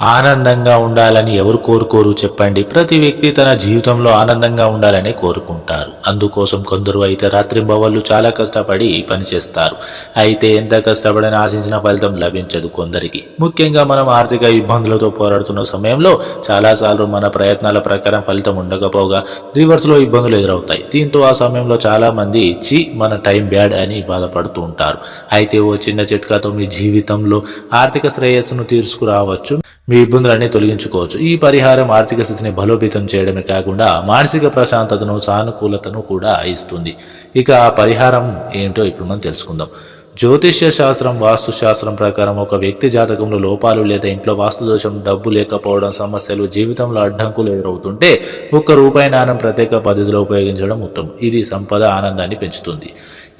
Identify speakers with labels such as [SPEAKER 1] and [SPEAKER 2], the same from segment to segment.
[SPEAKER 1] ఆనందంగా ఉండాలని ఎవరు కోరుకోరు చెప్పండి. ప్రతి వ్యక్తి తన జీవితంలో ఆనందంగా ఉండాలని కోరుకుంటారు. అందుకోసం కొందరు అయితే రాత్రింబవళ్ళు చాలా కష్టపడి పనిచేస్తారు అయితే ఎంత కష్టపడని ఆశించిన ఫలితం లభించదు కొందరికి. ముఖ్యంగా మనం ఆర్థిక ఇబ్బందులతో పోరాడుతున్న సమయంలో చాలాసార్లు మన ప్రయత్నాల ప్రకారం ఫలితం ఉండకపోగా రివర్స్లో ఇబ్బందులు ఎదురవుతాయి. దీంతో ఆ సమయంలో చాలా మంది చి మన టైం బ్యాడ్ అని బాధపడుతూ ఉంటారు. అయితే ఓ చిన్న చిట్కాతో మీ జీవితంలో ఆర్థిక శ్రేయస్సును తీసుకురావచ్చు మీ ఇబ్బందులన్నీ తొలగించుకోవచ్చు. ఈ పరిహారం ఆర్థిక స్థితిని బలోపేతం చేయడమే కాకుండా మానసిక ప్రశాంతతను సానుకూలతను కూడా ఇస్తుంది. ఇక ఆ పరిహారం ఏమిటో ఇప్పుడు మనం తెలుసుకుందాం. జ్యోతిష్య శాస్త్రం వాస్తు శాస్త్రం ప్రకారం ఒక వ్యక్తి జాతకంలో లోపాలు లేదా ఇంట్లో వాస్తు దోషం డబ్బు లేకపోవడం సమస్యలు జీవితంలో అడ్డంకులు ఎదురవుతుంటే ఒక్క రూపాయి నాణం ప్రత్యేక పద్ధతిలో ఉపయోగించడం ఉత్తమం. ఇది సంపద ఆనందాన్ని పెంచుతుంది.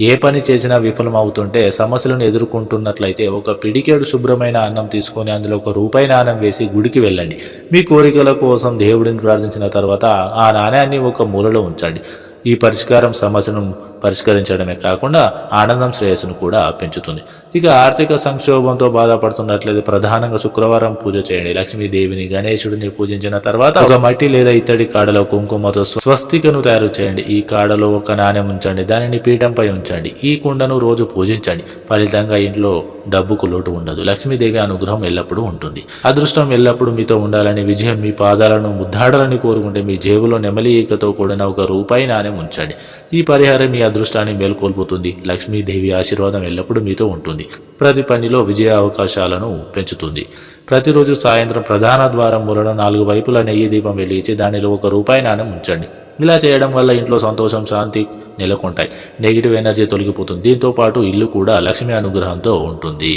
[SPEAKER 1] ఏ పని చేసినా విఫలం అవుతుంటే సమస్యలను ఎదుర్కొంటున్నట్లయితే ఒక పిడికేడు శుభ్రమైన అన్నం తీసుకొని అందులో ఒక రూపాయి నాణ్యం వేసి గుడికి వెళ్ళండి. మీ కోరికల కోసం దేవుడిని ప్రార్థించిన తర్వాత ఆ నాణ్యాన్ని ఒక మూలలో ఉంచండి. ఈ పరిష్కారం సమస్యను పరిష్కరించడమే కాకుండా ఆనందం శ్రేయస్సును కూడా పెంచుతుంది. ఇక ఆర్థిక సంక్షోభంతో బాధపడుతున్నట్లయితే ప్రధానంగా శుక్రవారం పూజ చేయండి. లక్ష్మీదేవిని గణేశుడిని పూజించిన తర్వాత ఒక మట్టి లేదా ఇత్తడి కాడలో కుంకుమతో స్వస్తికను తయారు చేయండి. ఈ కాడలో ఒక నాణ్యం ఉంచండి. దానిని పీఠంపై ఉంచండి. ఈ కుండను రోజు పూజించండి. ఫలితంగా ఇంట్లో డబ్బుకు లోటు ఉండదు. లక్ష్మీదేవి అనుగ్రహం ఎల్లప్పుడూ ఉంటుంది. అదృష్టం ఎల్లప్పుడూ మీతో ఉండాలని విజయం మీ పాదాలను ముద్దాడాలని కోరుకుంటే మీ జేబులో నెమలి ఈకతో కూడిన ఒక రూపాయి నాణ్యం ఉంచండి. ఈ పరిహారం మీ అదృష్టాన్ని మేల్కొల్పుతుంది. లక్ష్మీదేవి ఆశీర్వాదం ఎల్లప్పుడూ మీతో ఉంటుంది. ప్రతి పనిలో విజయ అవకాశాలను పెంచుతుంది. ప్రతిరోజు సాయంత్రం ప్రధాన ద్వారం మూలన నాలుగు వైపుల నెయ్యి దీపం వెలిగించి దానిలో ఒక రూపాయి నాణ్యం ఉంచండి. ఇలా చేయడం వల్ల ఇంట్లో సంతోషం శాంతి నెలకొంటాయి. నెగిటివ్ ఎనర్జీ తొలగిపోతుంది. దీంతో పాటు ఇల్లు కూడా లక్ష్మీ అనుగ్రహంతో ఉంటుంది.